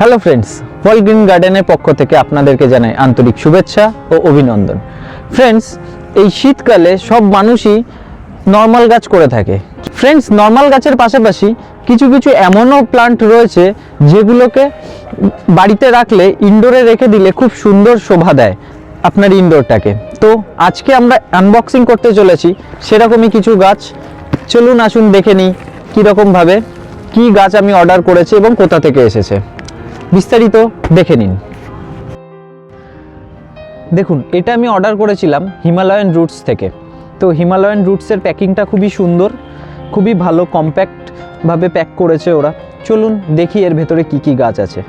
Hello friends ফল green গার্ডেনের পক্ষ থেকে আপনাদেরকে জানাই আন্তরিক শুভেচ্ছা ও অভিনন্দন। ফ্রেন্ডস এই শীতকালে সব মানুষই নর্মাল গাছ করে থাকে। ফ্রেন্ডস নর্মাল গাছের পাশাপাশি কিছু কিছু এমনও প্লান্ট রয়েছে যেগুলোকে বাড়িতে রাখলে ইনডোরে রেখে দিলে খুব সুন্দর শোভা দেয় আপনার ইনডোরটাকে তো আজকে আমরা আনবক্সিং করতে চলেছি সেরকমই কিছু গাছ। চলুন আসুন দেখে নিই কীরকমভাবে কী গাছ আমি অর্ডার করেছি এবং কোথা থেকে এসেছে। বিস্তারিত দেখে নিন। দেখুন, এটা আমি অর্ডার করেছিলাম হিমালয়ান রুটস থেকে। তো হিমালয়ান রুটসের প্যাকিংটা খুবই সুন্দর, খুবই ভালো কম্প্যাক্টভাবে প্যাক করেছে ওরা। চলুন দেখি এর ভেতরে কি কি গাছ আছে।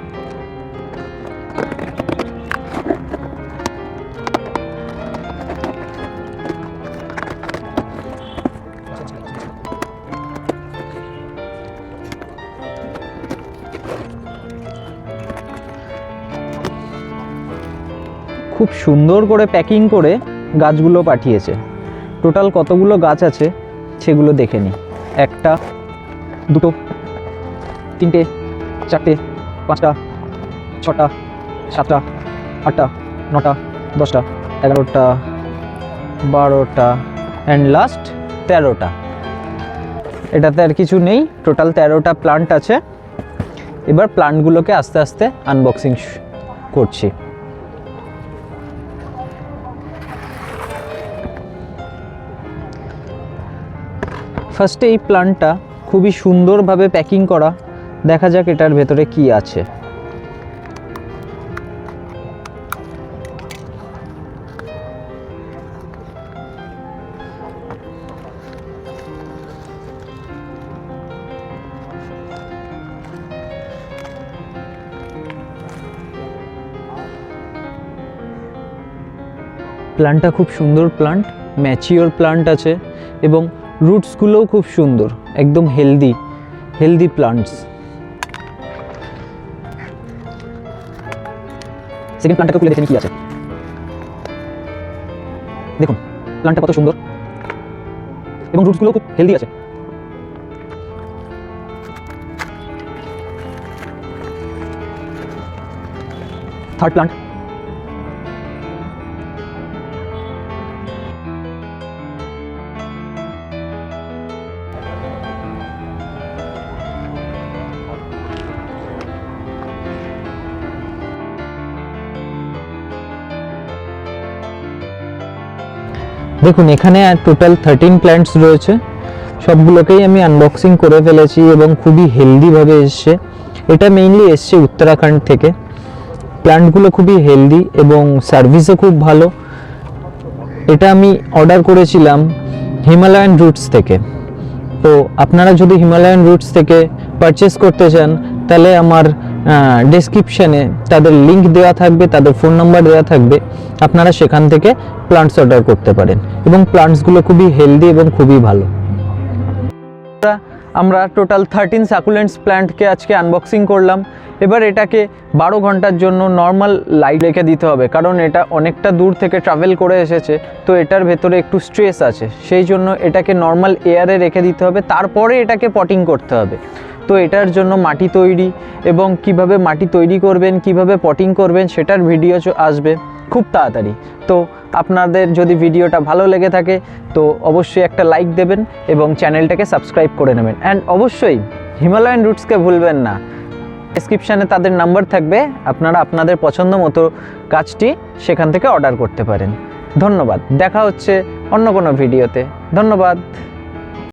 খুব সুন্দর করে প্যাকিং করে গাছগুলো পাঠিয়েছে। টোটাল কতগুলো গাছ আছে সেগুলো দেখে নিই একটা, দুটো, তিনটে, চারটে, পাঁচটা, ছটা, সাতটা, আটটা, নটা, দশটা, এগারোটা, বারোটা অ্যান্ড লাস্ট তেরোটা। এটাতে আর কিছু নেই। টোটাল তেরোটা প্লান্ট আছে। এবার প্লান্টগুলোকে আস্তে আস্তে আনবক্সিং করছি। ফার্স্টে এই প্লান্টটা খুবই সুন্দরভাবে প্যাকিং করা। দেখা যাক এটার ভেতরে কি আছে। প্লান্টটা খুব সুন্দর প্লান্ট ম্যাচিওর প্লান্ট আছে এবং রুটসগুলোও খুব সুন্দর, একদম হেলদি হেলদি প্লান্টস সেকেন্ড প্লান্টটাকে খুলে কি আছে। দেখুন প্লান্টটা কত সুন্দর। এবং রুটসগুলো খুব হেলদি আছে। থার্ড প্লান্ট দেখুন, এখানে টোটাল থার্টিন প্ল্যান্টস রয়েছে। সবগুলোকেই আমি আনবক্সিং করে ফেলেছি এবং খুবই হেলদিভাবে এসছে। এটা মেইনলি এসছে উত্তরাখণ্ড থেকে। প্ল্যান্টগুলো খুবই হেলদি এবং সার্ভিসও খুব ভালো। এটা আমি অর্ডার করেছিলাম হিমালয়ান রুটস থেকে। তো আপনারা যদি হিমালয়ান রুটস থেকে পারচেস করতে চান, তাহলে আমার ডেসক্রিপশানে তাদের লিংক দেওয়া থাকবে, তাদের ফোন নাম্বার দেওয়া থাকবে। আপনারা সেখান থেকে প্লান্টস অর্ডার করতে পারেন এবং প্লান্টসগুলো খুবই হেলদি এবং খুবই ভালো। আমরা টোটাল থার্টিন সাকুলেন্টস প্ল্যান্টকে আজকে আনবক্সিং করলাম। এবার এটাকে বারো ঘণ্টার জন্য নর্মাল লাইট রেখে দিতে হবে, কারণ এটা অনেকটা দূর থেকে ট্রাভেল করে এসেছে, তো এটার ভেতরে একটু স্ট্রেস আছে। সেই জন্য এটাকে নর্মাল এয়ারে রেখে দিতে হবে, তারপরে এটাকে পটিং করতে হবে। তো এটার জন্য মাটি তৈরি এবং কীভাবে মাটি তৈরি করবেন, কীভাবে পটিং করবেন, সেটার ভিডিও আসবে খুব তাড়াতাড়ি। তো আপনাদের যদি ভিডিওটা ভালো লেগে থাকে, তো অবশ্যই একটা লাইক দেবেন এবং চ্যানেলটাকে সাবস্ক্রাইব করে নেবেন। অ্যান্ড অবশ্যই হিমালয়ান রুটসকে ভুলবেন না। ডিসক্রিপশানে তাদের নাম্বার থাকবে। আপনারা আপনাদের পছন্দ মতো কাজটি সেখান থেকে অর্ডার করতে পারেন। ধন্যবাদ। দেখা হচ্ছে অন্য কোনো ভিডিওতে ধন্যবাদ।